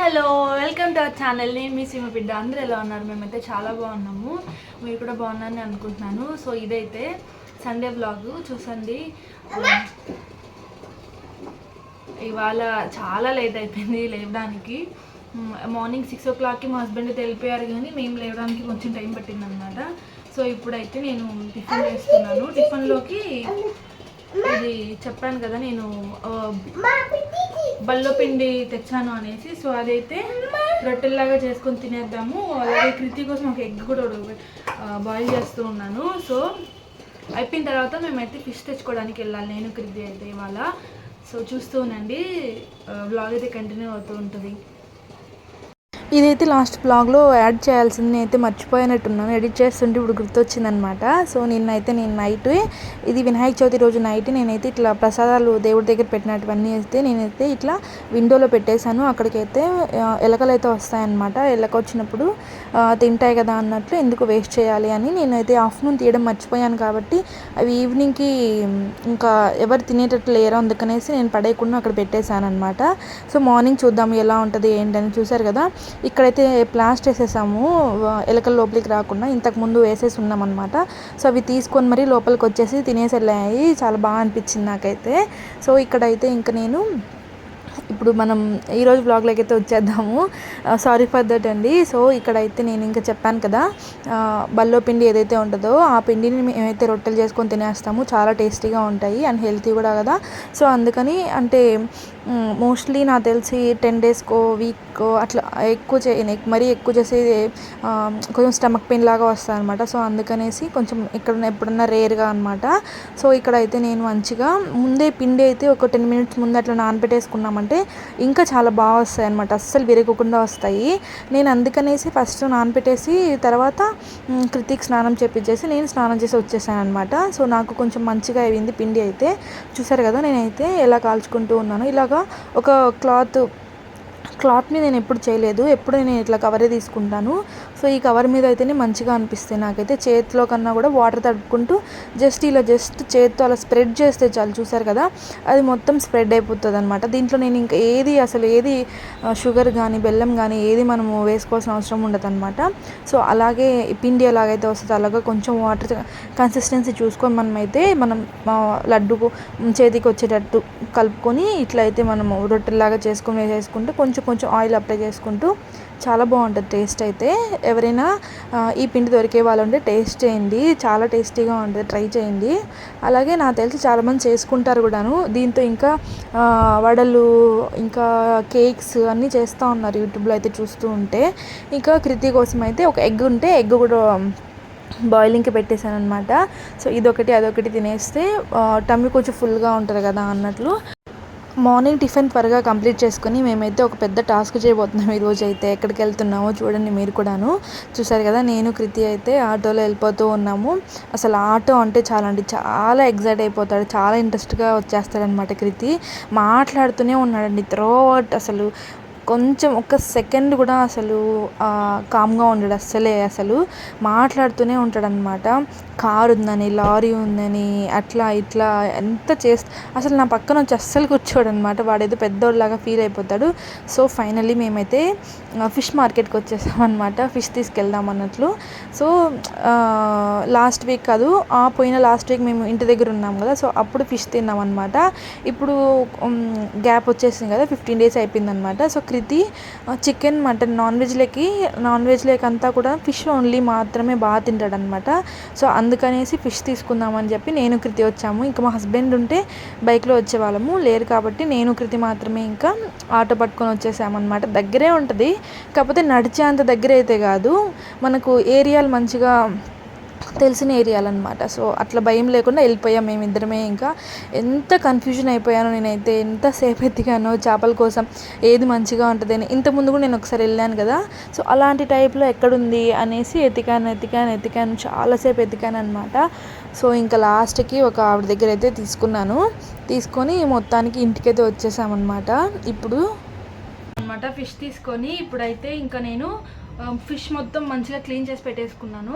Hello welcome to our channel. నేను మీ సీమ బిడ్డ. అందరూ ఎలా ఉన్నారు? మేమైతే చాలా బాగున్నాము. మీరు కూడా బాగున్నారని అనుకుంటున్నాను. సో ఇదైతే సండే బ్లాగ్ చూసండి. ఇవాళ చాలా లేట్ అయిపోయింది లేవడానికి. మార్నింగ్ సిక్స్ ఓ క్లాక్కి మా హస్బెండ్ తెలిపారు కానీ మేము లేవడానికి కొంచెం టైం పట్టిందనమాట సో ఇప్పుడైతే నేను టిఫిన్ చేస్తున్నాను. టిఫిన్లోకి ఇది చెప్పాను కదా నేను బల్లో పిండి తెచ్చాను అనేసి సో అదైతే రొట్టెల్లాగా చేసుకొని తినేద్దాము. అలాగే కృతి కోసం ఒక ఎగ్ కూడా బాయిల్ చేస్తూ ఉన్నాను. సో అయిపోయిన తర్వాత మేమైతే ఫిష్ తెచ్చుకోవడానికి వెళ్ళాలి. నేను కృతి అయితే ఇవాళ. సో చూస్తూ ఉండండి. బ్లాగ్ అయితే కంటిన్యూ అవుతూ ఉంటుంది. ఇదైతే లాస్ట్ బ్లాగ్లో యాడ్ చేయాల్సింది అయితే మర్చిపోయినట్టున్నాను. ఎడిట్ చేస్తుంటే ఇప్పుడు గుర్తొచ్చిందనమాట. సో నిన్నైతే నేను నైట్ ఇది వినాయక చవితి రోజు నైట్ నేనైతే ఇట్లా ప్రసాదాలు దేవుడి దగ్గర పెట్టినటువన్నీ అయితే నేనైతే ఇట్లా విండోలో పెట్టేశాను. అక్కడికైతే ఎలకలు అయితే వస్తాయన్నమాట. ఎలక వచ్చినప్పుడు తింటాయి కదా అన్నట్లు ఎందుకు వేస్ట్ చేయాలి అని నేనైతే ఆఫ్టర్నూన్ తీయడం మర్చిపోయాను కాబట్టి అవి ఈవినింగ్కి ఇంకా ఎవరు తినేటట్లు లేరో అందుకనేసి నేను పడేయకుండా అక్కడ పెట్టేశాను అనమాట సో మార్నింగ్ చూద్దాం ఎలా ఉంటుంది ఏంటని చూసారు కదా. ఇక్కడైతే ప్లాస్ట్ వేసేసాము. ఎలకల లోపలికి రాకుండా ఇంతకు ముందు వేసేసి ఉన్నాం అనమాట సో అవి తీసుకొని మరీ లోపలికి వచ్చేసి తినేసి వెళ్ళాయి. చాలా బాగా అనిపించింది నాకైతే. సో ఇక్కడైతే ఇంకా నేను ఇప్పుడు మనం ఈరోజు బ్లాగ్లోకి అయితే వచ్చేద్దాము. సారీ ఫర్ దట్ అండి. సో ఇక్కడైతే నేను ఇంకా చెప్పాను కదా బల్లో పిండి ఏదైతే ఉంటుందో ఆ పిండిని మేమైతే రొట్టెలు చేసుకొని తినేస్తాము. చాలా టేస్టీగా ఉంటాయి అండ్ హెల్తీ కూడా కదా. సో అందుకని అంటే మోస్ట్లీ నాకు తెలిసి టెన్ డేస్కో వీక్కో అట్లా ఎక్కువ చేయను మరీ ఎక్కువ చేసి కొంచెం స్టమక్ పెయిన్ లాగా వస్తాయి అనమాట సో అందుకనేసి కొంచెం ఇక్కడ ఎప్పుడన్నా రేర్గా అనమాట సో ఇక్కడైతే నేను మంచిగా ముందే పిండి అయితే ఒక టెన్ మినిట్స్ ముందు అట్లా నానబెట్టేసుకున్నామంటే ఇంకా చాలా బాగా వస్తాయి అనమాట అస్సలు విరగకుండా వస్తాయి. నేను అందుకనేసి ఫస్ట్ నానబెట్టేసి తర్వాత కృతిక్ స్నానం చేపించేసి నేను స్నానం చేసి వచ్చేసాను అనమాట సో నాకు కొంచెం మంచిగా అయింది పిండి అయితే. చూసారు కదా నేనైతే ఎలా కాల్చుకుంటూ ఉన్నాను ఇలాగ ఒక క్లాత్ క్లాత్ని నేను ఎప్పుడు చేయలేదు. ఎప్పుడు నేను ఇట్లా కవరే తీసుకుంటాను. సో ఈ కవర్ మీద అయితేనే మంచిగా అనిపిస్తాయి. నాకైతే చేతిలో కన్నా కూడా వాటర్ తడుపుకుంటూ జస్ట్ ఇలా జస్ట్ చేతితో అలా స్ప్రెడ్ చేస్తే చాలు. చూసారు కదా? అది మొత్తం స్ప్రెడ్ అయిపోతుంది అనమాట దీంట్లో నేను ఇంకా ఏది అసలు ఏది షుగర్ కానీ బెల్లం కానీ ఏది మనము వేసుకోవాల్సిన అవసరం ఉండదు అనమాట సో అలాగే పిండి ఎలాగైతే వస్తుందో అలాగే కొంచెం వాటర్ కన్సిస్టెన్సీ చూసుకొని మనమైతే మనం లడ్డుకు చేతికి వచ్చేటట్టు కలుపుకొని ఇట్లా అయితే మనము రొట్టెలాగా చేసుకొని వేసేసుకుంటూ కొంచెం కొంచెం ఆయిల్ అప్లై చేసుకుంటూ చాలా బాగుంటుంది టేస్ట్ అయితే. ఎవరైనా ఈ పిండి దొరికే వాళ్ళు ఉంటే టేస్ట్ చేయండి. చాలా టేస్టీగా ఉంటుంది. ట్రై చేయండి. అలాగే నాకు తెలిసి చాలామంది చేసుకుంటారు కూడాను. దీంతో ఇంకా వడలు ఇంకా కేక్స్ అన్నీ చేస్తూ ఉన్నారు యూట్యూబ్లో అయితే చూస్తూ ఉంటే. ఇంకా కృతి కోసం అయితే ఒక ఎగ్ ఉంటే ఎగ్ కూడా బాయిలింగ్కి పెట్టేశాను అనమాట సో ఇదొకటి అదొకటి తినేస్తే టమ్మి కొంచెం ఫుల్గా ఉంటుంది కదా అన్నట్లు. మార్నింగ్ టిఫిన్ త్వరగా కంప్లీట్ చేసుకొని మేమైతే ఒక పెద్ద టాస్క్ చేయబోతున్నాం ఈరోజు అయితే ఎక్కడికి వెళ్తున్నామో చూడండి మీరు కూడాను. చూసారు కదా నేను కృతి అయితే ఆటోలో వెళ్ళిపోతూ ఉన్నాము. అసలు ఆటో అంటే చాలా అండి చాలా ఎగ్జైట్ అయిపోతాడు చాలా ఇంట్రెస్ట్గా వచ్చేస్తాడనమాట కృతి. మాట్లాడుతూనే ఉన్నాడండి త్రోట్ అసలు కొంచెం ఒక సెకండ్ కూడా అసలు కామ్గా ఉండడు అస్సలే అసలు మాట్లాడుతూనే ఉంటాడనమాట కారు ఉందని లారీ ఉందని అట్లా ఇట్లా ఎంత చేస్త అసలు నా పక్కన వచ్చి అస్సలు కూర్చోడు అనమాట వాడేదో పెద్దోళ్ళలాగా ఫీల్ అయిపోతాడు. సో ఫైనల్లీ మేమైతే ఫిష్ మార్కెట్కి వచ్చేసామన్నమాట. ఫిష్ తీసుకెళ్దాం అన్నట్లు. సో లాస్ట్ వీక్ కాదు ఆ పోయిన లాస్ట్ వీక్ మేము ఇంటి దగ్గర ఉన్నాం కదా సో అప్పుడు ఫిష్ తిన్నాం అనమాట ఇప్పుడు గ్యాప్ వచ్చేసింది కదా ఫిఫ్టీన్ డేస్ అయిపోయింది అనమాట సో ఇది చికెన్ మటన్ నాన్ వెజ్లకి నాన్ వెజ్లకి అంతా కూడా ఫిష్ ఓన్లీ మాత్రమే బాగా తింటాడు అనమాట సో అందుకనేసి ఫిష్ తీసుకుందామని చెప్పి నేను కృతి వచ్చాము. ఇంకా మా హస్బెండ్ ఉంటే బైక్లో వచ్చేవాళ్ళము. లేరు కాబట్టి నేను కృతి మాత్రమే ఇంకా ఆటో పట్టుకొని వచ్చేసామన్నమాట. దగ్గరే ఉంటుంది. కాకపోతే నడిచే అంత దగ్గర అయితే కాదు. మనకు ఏరియాలు మంచిగా తెలిసిన ఏరియాలు అనమాట సో అట్లా భయం లేకుండా వెళ్ళిపోయాం మేమిద్దరమే ఇంకా. ఎంత కన్ఫ్యూజన్ అయిపోయానో నేనైతే ఎంతసేపు ఎత్తికానో చేపల కోసం ఏది మంచిగా ఉంటుందని. ఇంతకుముందు కూడా నేను ఒకసారి వెళ్ళాను కదా. సో అలాంటి టైప్లో ఎక్కడుంది అనేసి ఎతికాను ఎతికాను ఎతికాను చాలాసేపు ఎతికాను అనమాట సో ఇంకా లాస్ట్కి ఒక ఆవిడ దగ్గర అయితే తీసుకున్నాను. తీసుకొని మొత్తానికి ఇంటికైతే వచ్చేసామన్నమాట. ఇప్పుడు అనమాట ఫిష్ తీసుకొని ఇప్పుడైతే ఇంకా నేను ఫిష్ మొత్తం మంచిగా క్లీన్ చేసి పెట్టేసుకున్నాను.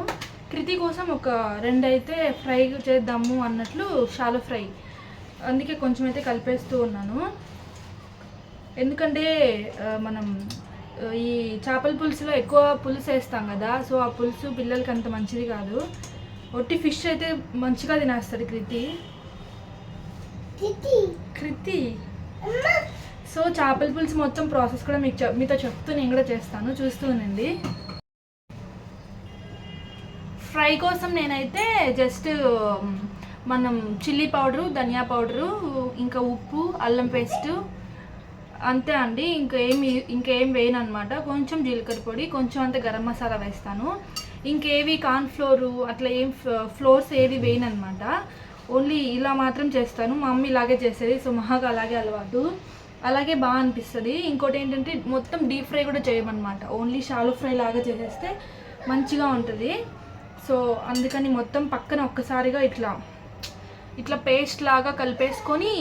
కృతి కోసం ఒక రెండు అయితే ఫ్రై చేద్దాము అన్నట్లు షాలో ఫ్రై. అందుకే కొంచెం అయితే కలిపేస్తూ ఉన్నాను. ఎందుకంటే మనం ఈ చేపల పులుసులో ఎక్కువ పులుసు వేస్తాం కదా సో ఆ పులుసు పిల్లలకి అంత మంచిది కాదు. ఒట్టి ఫిష్ అయితే మంచిగా తినేస్తాడు కృతి. కృతి. సో చేపల పులుసు మొత్తం ప్రాసెస్ కూడా మీకు మీతో చెప్తూ నేను కూడా చేస్తాను. చూస్తూ ఉండండి. ఫ్రై కోసం నేనైతే జస్ట్ మనం చిల్లీ పౌడరు ధనియా పౌడరు ఇంకా ఉప్పు అల్లం పేస్టు అంతే అండి. ఇంకా ఏమి ఇంకేం వేయను అనమాట కొంచెం జీలకర్ర పొడి కొంచెం అంత గరం మసాలా వేస్తాను. ఇంకేవి కార్న్ ఫ్లోరు అట్లా ఏం ఫ్లోర్స్ ఏది వేయను అనమాట ఓన్లీ ఇలా మాత్రం చేస్తాను. మా మమ్మీ ఇలాగే చేసేది సో మహాగా అలాగే అలవాటు. అలాగే బాగా అనిపిస్తుంది. ఇంకోటి ఏంటంటే మొత్తం డీప్ ఫ్రై కూడా చేయమన్నమాట. ఓన్లీ షాలో ఫ్రై లాగా చేసేస్తే మంచిగా ఉంటుంది. సో అందుకని మొత్తం పక్కన ఒక్కసారిగా ఇట్లా ఇట్లా పేస్ట్ లాగా కలిపేసుకొని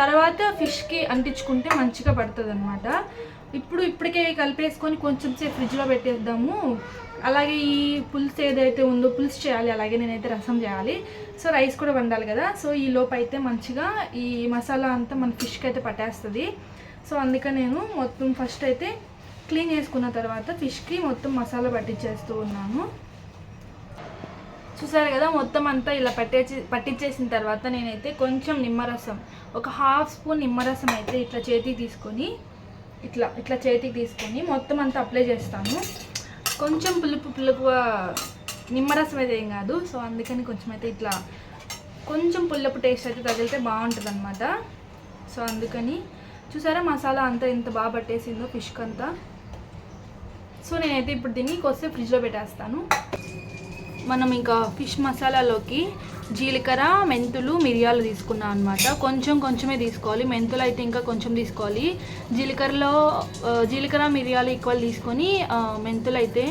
తర్వాత ఫిష్కి అంటించుకుంటే మంచిగా పడుతుంది అనమాట ఇప్పుడు ఇప్పటికే కలిపేసుకొని కొంచెం సేపు ఫ్రిడ్జ్లో పెట్టేద్దాము. అలాగే ఈ పులుసు ఏదైతే ఉందో పులుసు చేయాలి అలాగే నేనైతే రసం చేయాలి. సో రైస్ కూడా వండాలి కదా. సో ఈ లోపు అయితే మంచిగా ఈ మసాలా అంతా మన ఫిష్కి అయితే పట్టేస్తుంది. సో అందుకని నేను మొత్తం ఫస్ట్ అయితే క్లీన్ చేసుకున్న తర్వాత ఫిష్కి మొత్తం మసాలా పట్టించేస్తూ ఉన్నాను. చూసారు కదా మొత్తం అంతా ఇలా పట్టేసి పట్టించేసిన తర్వాత నేనైతే కొంచెం నిమ్మరసం ఒక హాఫ్ స్పూన్ నిమ్మరసం అయితే ఇట్లా చేతికి తీసుకొని ఇట్లా ఇట్లా చేతికి తీసుకొని మొత్తం అంతా అప్లై చేస్తాను. కొంచెం పులుపు పులుపుగా నిమ్మరసం అయితే ఏం కాదు సో అందుకని కొంచెం అయితే ఇట్లా కొంచెం పుల్లపు టేస్ట్ అయితే తగిలితే బాగుంటుంది అనమాట సో అందుకని చూసారా మసాలా అంతా ఎంత బాగా పట్టేసిందో ఫిష్కి అంతా సో నేనైతే ఇప్పుడు దీన్ని కొస్తే ఫ్రిడ్జ్లో పెట్టేస్తాను. మనం ఇంకా ఫిష్ మసాలాలోకి జీలకర్ర మెంతులు మిరియాలు తీసుకున్నాం అనమాట కొంచెం కొంచెమే తీసుకోవాలి. మెంతులు అయితే ఇంకా కొంచెం తీసుకోవాలి. జీలకర్రలో జీలకర్ర మిరియాలు ఈక్వల్ తీసుకొని మెంతులు అయితే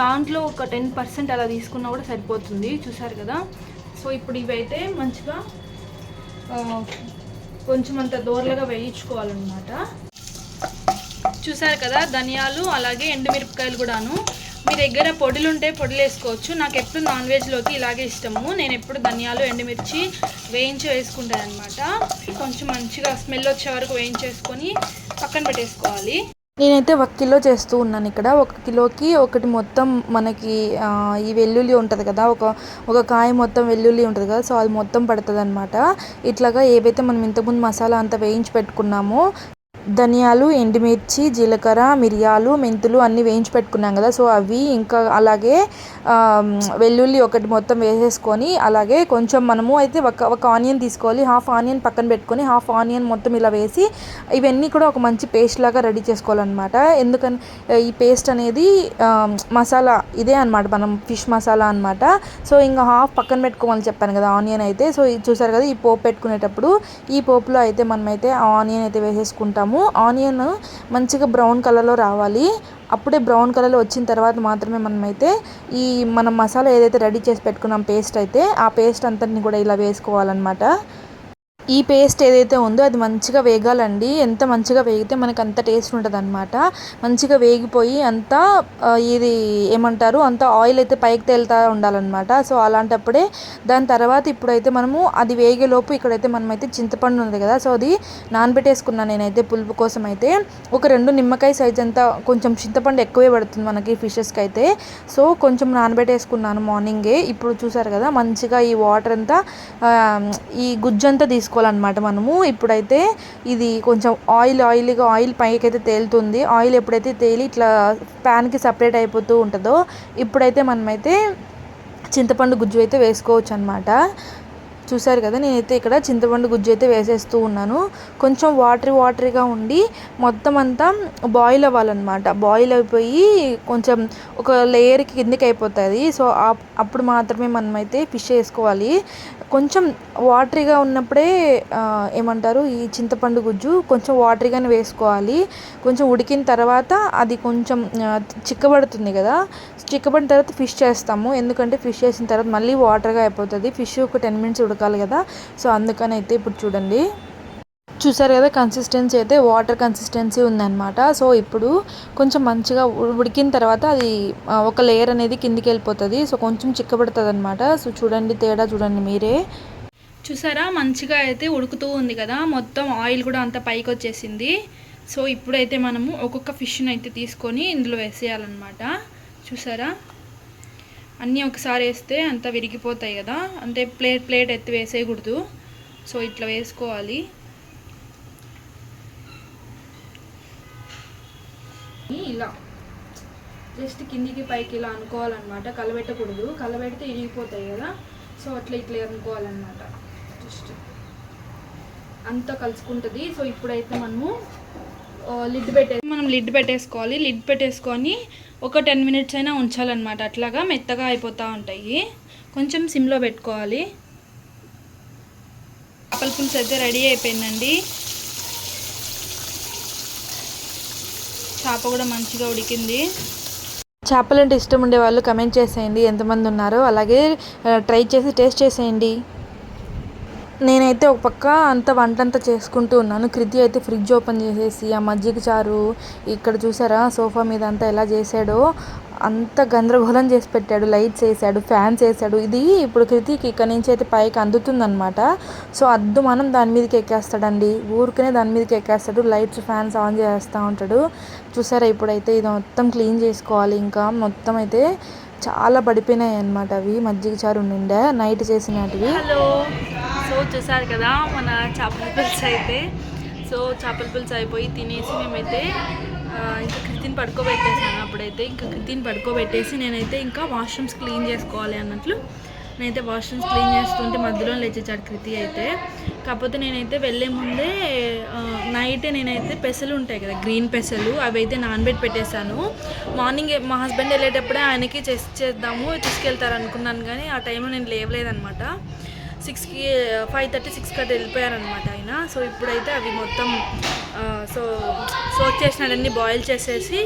దాంట్లో ఒక టెన్ పర్సెంట్ అలా తీసుకున్నా కూడా సరిపోతుంది. చూసారు కదా? సో ఇప్పుడు ఇవైతే మంచిగా కొంచెం అంత దోరలుగా వేయించుకోవాలన్నమాట. చూసారు కదా? ధనియాలు అలాగే ఎండుమిరపకాయలు కూడాను. మీ దగ్గర పొడులు ఉంటే పొడులు వేసుకోవచ్చు నాకు ఎప్పుడు నాన్ వెజ్లోకి ఇలాగే ఇష్టము. నేను ఎప్పుడు ధనియాలు ఎండుమిర్చి వేయించి వేసుకుంటాను అనమాట కొంచెం మంచిగా స్మెల్ వచ్చే వరకు వేయించేసుకొని పక్కన పెట్టేసుకోవాలి. నేనైతే ఒక కిలో చేస్తూ ఉన్నాను ఇక్కడ. ఒక కిలోకి ఒకటి మొత్తం మనకి ఈ వెల్లుల్లి ఉంటుంది కదా ఒక ఒక కాయ మొత్తం వెల్లుల్లి ఉంటుంది కదా సో అది మొత్తం పడుతుంది అనమాట ఇట్లాగా ఏవైతే మనం ఇంతకుముందు మసాలా అంతా వేయించి పెట్టుకున్నామో ధనియాలు ఎండుమిర్చి జీలకర్ర మిరియాలు మెంతులు అన్నీ వేయించి పెట్టుకున్నాం కదా. సో అవి ఇంకా అలాగే వెల్లుల్లి ఒకటి మొత్తం వేసేసుకొని అలాగే కొంచెం మనము అయితే ఒక ఒక ఆనియన్ తీసుకోవాలి. హాఫ్ ఆనియన్ పక్కన పెట్టుకొని హాఫ్ ఆనియన్ మొత్తం ఇలా వేసి ఇవన్నీ కూడా ఒక మంచి పేస్ట్ లాగా రెడీ చేసుకోవాలన్నమాట. ఎందుకని ఈ పేస్ట్ అనేది మసాలా ఇదే అనమాట మనం ఫిష్ మసాలా అనమాట సో ఇంకా హాఫ్ పక్కన పెట్టుకోమని చెప్పాను కదా ఆనియన్ అయితే. సో ఇది చూసారు కదా ఈ పోపు పెట్టుకునేటప్పుడు ఈ పోపులో అయితే మనమైతే ఆనియన్ అయితే వేసేసుకుంటాము. ఆనియన్ మంచిగా బ్రౌన్ కలర్లో రావాలి. అప్పుడే బ్రౌన్ కలర్లో వచ్చిన తర్వాత మాత్రమే మనమైతే ఈ మనం మసాలా ఏదైతే రెడీ చేసి పెట్టుకున్నాం పేస్ట్ అయితే ఆ పేస్ట్ అంతటిని కూడా ఇలా వేసుకోవాలన్నమాట. ఈ పేస్ట్ ఏదైతే ఉందో అది మంచిగా వేగాలండి. ఎంత మంచిగా వేగితే మనకు అంత టేస్ట్ ఉంటుంది అనమాట మంచిగా వేగిపోయి అంతా ఇది ఏమంటారు అంత ఆయిల్ అయితే పైకి తేలుతూ ఉండాలన్నమాట. సో అలాంటప్పుడే దాని తర్వాత ఇప్పుడైతే మనము అది వేగేలోపు ఇక్కడైతే మనమైతే చింతపండు ఉంది కదా. సో అది నానబెట్టేసుకున్నాను నేనైతే పులుపు కోసం అయితే ఒక రెండు నిమ్మకాయ సైజ్ అంతా కొంచెం చింతపండు ఎక్కువే పడుతుంది మనకి ఫిషెస్కి అయితే సో కొంచెం నానబెట్టేసుకున్నాను మార్నింగే ఇప్పుడు చూసారు కదా మంచిగా ఈ వాటర్ అంతా ఈ గుజ్జంతా తీసుకోవాలన్నమాట మనము. ఇప్పుడైతే ఇది కొంచెం ఆయిల్ ఆయిల్గా ఆయిల్ పైకి అయితే తేలుతుంది. ఆయిల్ ఎప్పుడైతే తేలి ఇట్లా ప్యాన్కి సపరేట్ అయిపోతూ ఉంటుందో ఇప్పుడైతే మనమైతే చింతపండు గుజ్జు అయితే వేసుకోవచ్చు అనమాట చూసారు కదా నేనైతే ఇక్కడ చింతపండు గుజ్జు అయితే వేసేస్తూ ఉన్నాను. కొంచెం వాటరీ వాటరీగా ఉండి మొత్తం అంతా బాయిల్ అవ్వాలన్నమాట. బాయిల్ అయిపోయి కొంచెం ఒక లేయర్కి కిందకి అయిపోతుంది. సో అప్పుడు మాత్రమే మనమైతే ఫిష్ వేసుకోవాలి. కొంచెం వాటరీగా ఉన్నప్పుడే ఏమంటారు ఈ చింతపండు గుజ్జు కొంచెం వాటరీగానే వేసుకోవాలి. కొంచెం ఉడికిన తర్వాత అది కొంచెం చిక్కబడుతుంది కదా చిక్కబడిన తర్వాత ఫిష్ చేస్తాము. ఎందుకంటే ఫిష్ చేసిన తర్వాత మళ్ళీ వాటర్గా అయిపోతుంది. ఫిష్ ఒక టెన్ మినిట్స్ ఉడక ఉడకాలి కదా. సో అందుకని అయితే ఇప్పుడు చూడండి. చూసారు కదా కన్సిస్టెన్సీ అయితే వాటర్ కన్సిస్టెన్సీ ఉందన్నమాట. సో ఇప్పుడు కొంచెం మంచిగా ఉడికిన తర్వాత అది ఒక లేయర్ అనేది కిందికి వెళ్ళిపోతుంది. సో కొంచెం చిక్కబడుతుంది అనమాట సో చూడండి తేడా చూడండి మీరే. చూసారా మంచిగా అయితే ఉడుకుతూ ఉంది కదా. మొత్తం ఆయిల్ కూడా అంత పైకి వచ్చేసింది. సో ఇప్పుడైతే మనము ఒక్కొక్క ఫిష్ని అయితే తీసుకొని ఇందులో వేసేయాలన్నమాట. చూసారా? అన్నీ ఒకసారి వేస్తే అంతా విరిగిపోతాయి కదా అంటే ప్లేట్ ప్లేట్ ఎత్తి వేసేయకూడదు. సో ఇట్లా వేసుకోవాలి. ఇలా. జస్ట్ కిందికి పైకి ఇలా అనుకోవాలన్నమాట కలబెట్టకూడదు. కలబెడితే ఇరిగిపోతాయి కదా సో అట్లా ఇట్లా అనుకోవాలన్నమాట. జస్ట్ అంతా కలుసుకుంటుంది. సో ఇప్పుడైతే మనము లిడ్ పెట్టే మనం లిడ్ పెట్టేసుకోవాలి. లిడ్ పెట్టేసుకొని ఒక టెన్ మినిట్స్ అయినా ఉంచాలన్నమాట. అట్లాగా మెత్తగా అయిపోతూ ఉంటాయి. కొంచెం సిమ్లో పెట్టుకోవాలి. చేపల పులుసు అయితే రెడీ అయిపోయిందండి. చేప కూడా మంచిగా ఉడికింది. చేపలు అంటే ఇష్టం ఉండే వాళ్ళు కమెంట్ చేసేయండి. ఎంతమంది ఉన్నారో అలాగే ట్రై చేసి టేస్ట్ చేసేయండి. నేనైతే ఒక పక్క అంత వంట అంతా చేసుకుంటూ ఉన్నాను. కృతి అయితే ఫ్రిడ్జ్ ఓపెన్ చేసేసి ఆ మజ్జిగ చారు ఇక్కడ చూసారా? సోఫా మీద అంతా ఎలా చేశాడో అంత గందరగోళం చేసి పెట్టాడు. లైట్స్ వేసాడు ఫ్యాన్స్ వేసాడు. ఇది ఇప్పుడు కృతికి ఇక్కడ నుంచి అయితే పైకి అందుతుందనమాట సో అద్దు మనం దాని మీదకి ఎక్కేస్తాడండి. ఊరికనే దాని మీదకి ఎక్కేస్తాడు. లైట్స్ ఫ్యాన్స్ ఆన్ చేస్తూ ఉంటాడు. చూసారా? ఇప్పుడైతే ఇది మొత్తం క్లీన్ చేసుకోవాలి. ఇంకా మొత్తం అయితే చాలా పడిపోయినాయి అన్నమాట అవి. మజ్జిగ చారు నిండా నైట్ చేసినటివి. హలో. చూసారు కదా మన చేపల పులుసు అయితే. సో చేపల పులుసు అయిపోయి తినేసి మేమైతే ఇంకా కృతిని పడుకోబెట్టేసాను అప్పుడైతే. ఇంకా కృతిని పడుకోబెట్టేసి నేనైతే ఇంకా వాష్రూమ్స్ క్లీన్ చేసుకోవాలి అన్నట్లు నేనైతే వాష్రూమ్స్ క్లీన్ చేస్తుంటే మధ్యలో లేచేసాడు కృతి అయితే. కాకపోతే నేనైతే వెళ్ళే ముందే నైటే నైట్ నేనైతే పెసలు ఉంటాయి కదా గ్రీన్ పెసలు అవి అయితే నానబెట్టి పెట్టేశాను. మార్నింగ్ మా హస్బెండ్ వెళ్ళేటప్పుడే ఆయనకి చేసి చేద్దాము తీసుకెళ్తారు అనుకున్నాను కానీ ఆ టైంలో నేను లేవలేదనమాట సిక్స్కి ఫైవ్ థర్టీ సిక్స్కి అది వెళ్ళిపోయారనమాట ఆయన. సో ఇప్పుడైతే అవి మొత్తం సో సోక్ చేసినవన్నీ బాయిల్ చేసేసి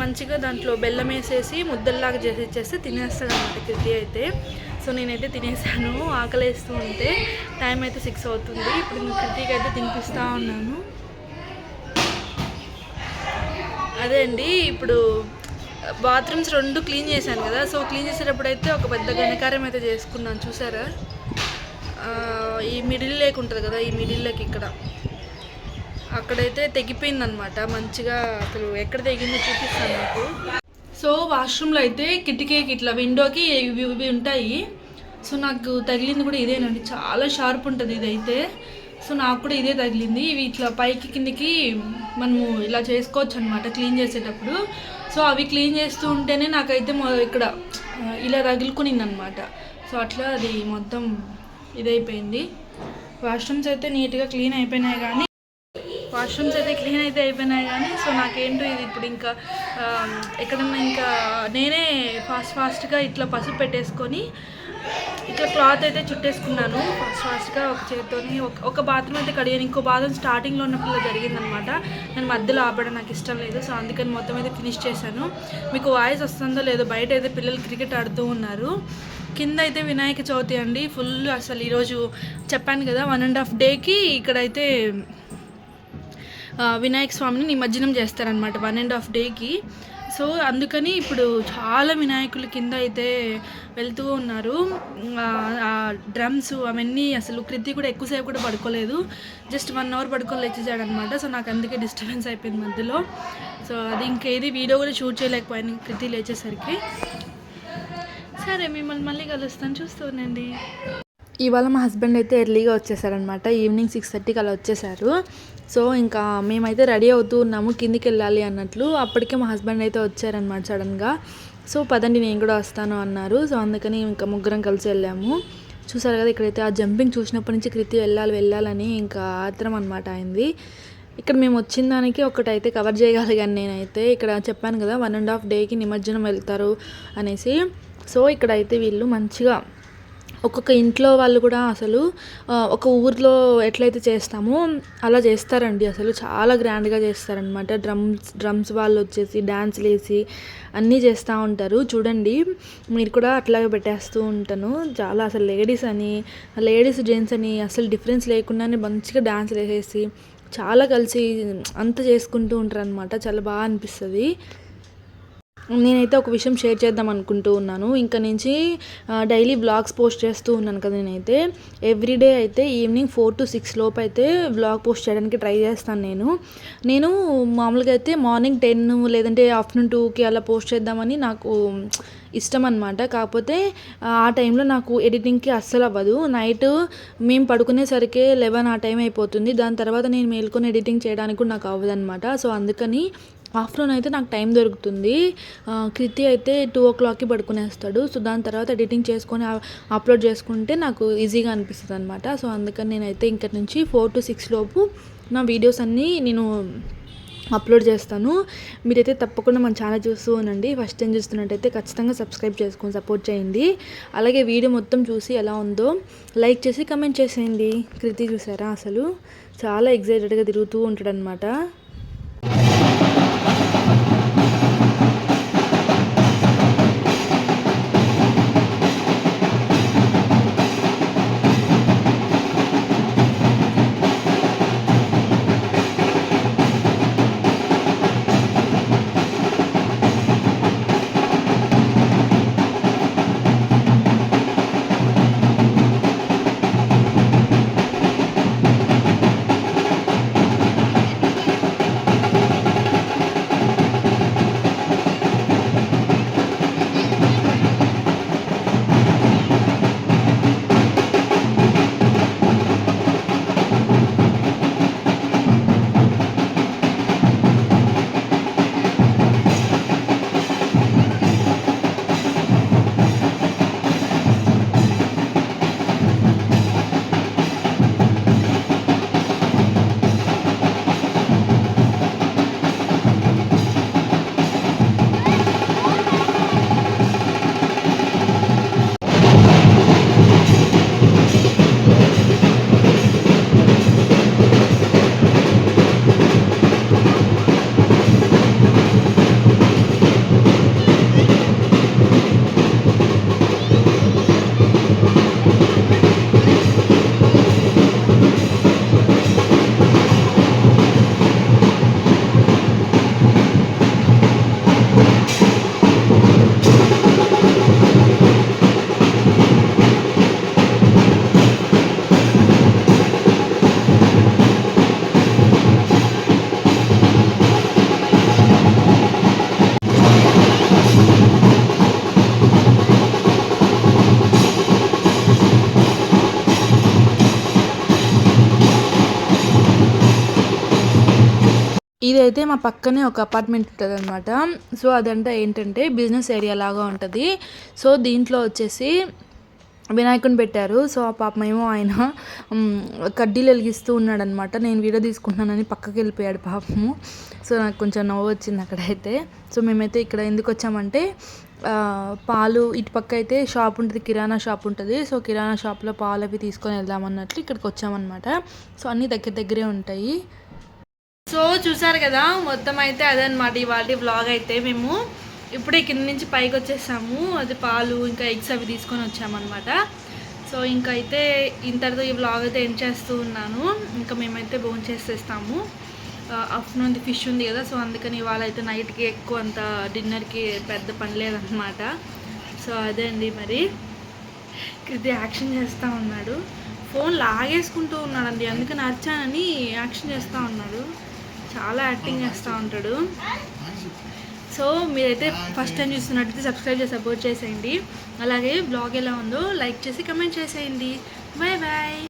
మంచిగా దాంట్లో బెల్లం వేసేసి ముద్దల్లాగా చేసి ఇచ్చేస్తే తినేస్తాడు అనమాట కృతి అయితే. సో నేనైతే తినేసాను ఆకలేస్తూ ఉంటే టైం అయితే సిక్స్ అవుతుంది. ఇప్పుడు నేను కృతికి అయితే తినిపిస్తూ ఉన్నాను. అదే అండి ఇప్పుడు బాత్రూమ్స్ రెండు క్లీన్ చేశాను కదా. సో క్లీన్ చేసేటప్పుడు అయితే ఒక పెద్ద గణకారం అయితే చేసుకున్నాను. చూసారా? ఈ మిడిల్ లేక్ ఉంటుంది కదా ఈ మిడిల్ లేక్ ఇక్కడ. అక్కడైతే తెగిపోయిందనమాట మంచిగా అసలు ఎక్కడ తెగిందో చూపిస్తాను నాకు సో వాష్రూమ్లో అయితే కిటికీకి ఇట్లా విండోకి ఇవి ఇవి ఉంటాయి. సో నాకు తగిలింది కూడా ఇదేనండి చాలా షార్ప్ ఉంటుంది ఇదైతే. సో నాకు కూడా ఇదే తగిలింది. ఇవి ఇట్లా పైకి కిందికి మనము ఇలా చేసుకోవచ్చు అనమాట క్లీన్ చేసేటప్పుడు. సో అవి క్లీన్ చేస్తూ ఉంటేనే నాకైతే ఇక్కడ ఇలా తగులుకునింది అనమాట సో అట్లా అది మొత్తం ఇదైపోయింది. వాష్రూమ్స్ అయితే నీట్గా క్లీన్ అయిపోయినాయి కానీ వాష్రూమ్స్ అయితే క్లీన్ అయితే అయిపోయినాయి కానీ సో నాకేంటో ఇది ఇప్పుడు ఇంకా ఎక్కడన్నా ఇంకా నేనే ఫాస్ట్ ఫాస్ట్గా ఇట్లా పసుపు పెట్టేసుకొని ఇట్లా క్లాత్ అయితే చుట్టేసుకున్నాను. ఫాస్ట్ ఫాస్ట్గా ఒక చేత్తోని ఒక ఒక బాత్రూమ్ అయితే కడిగాను. ఇంకో బాత్రూమ్ స్టార్టింగ్లో ఉన్నప్పుడు జరిగిందనమాట. నేను మధ్యలో ఆపడం నాకు ఇష్టం లేదు. సో అందుకని మొత్తం అయితే ఫినిష్ చేశాను. మీకు వాయిస్ వస్తుందో లేదో బయట అయితే పిల్లలు క్రికెట్ ఆడుతూ ఉన్నారు. కింద అయితే వినాయక చవితి అండి. ఫుల్ అసలు ఈరోజు చెప్పాను కదా వన్ అండ్ హాఫ్ డేకి ఇక్కడైతే వినాయక స్వామిని నిమజ్జనం చేస్తారనమాట వన్ అండ్ హాఫ్ డేకి సో అందుకని ఇప్పుడు చాలా వినాయకులు కింద అయితే వెళ్తూ ఉన్నారు. డ్రమ్స్ అవన్నీ అసలు కృతి కూడా ఎక్కువసేపు కూడా పడుకోలేదు. జస్ట్ వన్ అవర్ పడుకొని లేచేసాడు అనమాట సో నాకు అందుకే డిస్టర్బెన్స్ అయిపోయింది మధ్యలో. సో అది ఇంకేది వీడియో కూడా షూట్ చేయలేకపోయాను కృతి లేచేసరికి. సరే మిమ్మల్ని మళ్ళీ కలుస్తాను. చూస్తూనండి ఇవాళ మా హస్బెండ్ అయితే ఎర్లీగా వచ్చేసారనమాట ఈవినింగ్ సిక్స్ థర్టీకి అలా వచ్చేసారు. సో ఇంకా మేమైతే రెడీ అవుతూ ఉన్నాము కిందికి వెళ్ళాలి అన్నట్లు. అప్పటికే మా హస్బెండ్ అయితే వచ్చారనమాట సడన్గా. సో పదండి నేను కూడా వస్తాను అన్నారు. సో అందుకని ఇంకా ముగ్గురం కలిసి వెళ్ళాము. చూసారు కదా ఇక్కడైతే ఆ జంపింగ్ చూసినప్పటి నుంచి కృతి వెళ్ళాలి వెళ్ళాలని ఇంకా ఆత్రం అనమాట అయింది. ఇక్కడ మేము వచ్చిన దానికి ఒకటైతే కవర్ చేయగలిగాను నేనైతే. ఇక్కడ చెప్పాను కదా వన్ అండ్ హాఫ్ డేకి నిమజ్జనం వెళ్తారు అనేసి. సో ఇక్కడైతే వీళ్ళు మంచిగా ఒక్కొక్క ఇంట్లో వాళ్ళు కూడా అసలు ఒక ఊర్లో ఎట్లయితే చేస్తామో అలా చేస్తారండి. అసలు చాలా గ్రాండ్గా చేస్తారనమాట డ్రమ్స్ డ్రమ్స్ వాళ్ళు వచ్చేసి డ్యాన్స్లు వేసి అన్నీ చేస్తూ ఉంటారు. చూడండి మీరు కూడా అట్లాగే పెట్టేస్తూ ఉంటాను. చాలా అసలు లేడీస్ అని లేడీస్ జెంట్స్ అని అసలు డిఫరెన్స్ లేకుండానే మంచిగా డ్యాన్స్లు వేసేసి చాలా కలిసి అంత చేసుకుంటూ ఉంటారనమాట చాలా బాగా అనిపిస్తుంది. నేనైతే ఒక విషయం షేర్ చేద్దాం అనుకుంటూ ఉన్నాను. ఇంకా నుంచి డైలీ బ్లాగ్స్ పోస్ట్ చేస్తూ ఉన్నాను కదా నేనైతే. ఎవ్రీడే అయితే ఈవినింగ్ ఫోర్ టు సిక్స్ లోపు అయితే బ్లాగ్ పోస్ట్ చేయడానికి ట్రై చేస్తాను నేను. నేను మామూలుగా అయితే మార్నింగ్ టెన్ లేదంటే ఆఫ్టర్నూన్ టూకి అలా పోస్ట్ చేద్దామని నాకు ఇష్టం అనమాట కాకపోతే ఆ టైంలో నాకు ఎడిటింగ్కి అస్సలు అవ్వదు. నైట్ మేము పడుకునేసరికి లెవెన్ ఆ టైం అయిపోతుంది. దాని తర్వాత నేను మేల్కొని ఎడిటింగ్ చేయడానికి కూడా నాకు అవ్వదు అనమాట సో అందుకని ఆఫ్టర్నూన్ అయితే నాకు టైం దొరుకుతుంది. కృతి అయితే టూ ఓ క్లాక్కి పడుకునేస్తాడు. సో దాని తర్వాత ఎడిటింగ్ చేసుకొని అప్లోడ్ చేసుకుంటే నాకు ఈజీగా అనిపిస్తుంది అనమాట సో అందుకని నేనైతే ఇంకటి నుంచి ఫోర్ టు సిక్స్ లోపు నా వీడియోస్ అన్నీ నేను అప్లోడ్ చేస్తాను. మీరైతే తప్పకుండా మన ఛానల్ చూస్తూ ఉండండి. ఫస్ట్ టైం చూస్తున్నట్టయితే ఖచ్చితంగా సబ్స్క్రైబ్ చేసుకొని సపోర్ట్ చేయండి. అలాగే వీడియో మొత్తం చూసి ఎలా ఉందో లైక్ చేసి కమెంట్ చేసేయండి. కృతి చూసారా అసలు? చాలా ఎగ్జైటెడ్గా తిరుగుతూ ఉంటాడనమాట ఇదైతే మా పక్కనే ఒక అపార్ట్మెంట్ ఉంటుంది అనమాట సో అదంతా ఏంటంటే బిజినెస్ ఏరియా లాగా ఉంటుంది. సో దీంట్లో వచ్చేసి వినాయకుని పెట్టారు. సో ఆ పాపమేమో ఆయన కడ్డీలు వెలిగిస్తూ ఉన్నాడనమాట నేను వీడియో తీసుకుంటున్నానని పక్కకి వెళ్ళిపోయాడు పాపము. సో నాకు కొంచెం నవ్వు వచ్చింది అక్కడైతే. సో మేమైతే ఇక్కడ ఎందుకు వచ్చామంటే పాలు ఇటు పక్క అయితే షాప్ ఉంటుంది కిరాణా షాప్ ఉంటుంది. సో కిరాణా షాప్లో పాలు అవి తీసుకొని వెళ్దామన్నట్లు ఇక్కడికి వచ్చామన్నమాట. సో అన్నీ దగ్గర దగ్గరే ఉంటాయి. సో చూసారు కదా మొత్తం అయితే అదనమాట ఇవాళ వ్లాగ్ అయితే మేము ఇప్పుడే కింద నుంచి పైకి వచ్చేసాము. అది పాలు ఇంకా ఎగ్స్ అవి తీసుకొని వచ్చామన్నమాట. సో ఇంకా అయితే ఇంతటితో ఈ వ్లాగ్ అయితే ఎండ్ చేస్తూ ఉన్నాను. ఇంకా మేమైతే భోజనం చేసేస్తాము. ఆఫ్టర్నూన్ ఫిష్ ఉంది కదా సో అందుకని ఇవాళ అయితే నైట్కి ఎక్కువ అంత డిన్నర్కి పెద్ద పని లేదన్నమాట. సో అదే అండి మరి. కృతి యాక్షన్ చేస్తూ ఉన్నాడు. ఫోన్ లాగేసుకుంటూ ఉన్నాడండి అందుకని అర్చానని యాక్షన్ చేస్తూ ఉన్నాడు. చాలా యాక్టింగ్ చేస్తూ ఉంటాడు. సో మీరైతే ఫస్ట్ టైం చూస్తున్నట్టయితే సబ్స్క్రైబ్ చేసి సపోర్ట్ చేసేయండి. అలాగే బ్లాగ్ ఎలా ఉందో లైక్ చేసి కమెంట్ చేసేయండి. Bye bye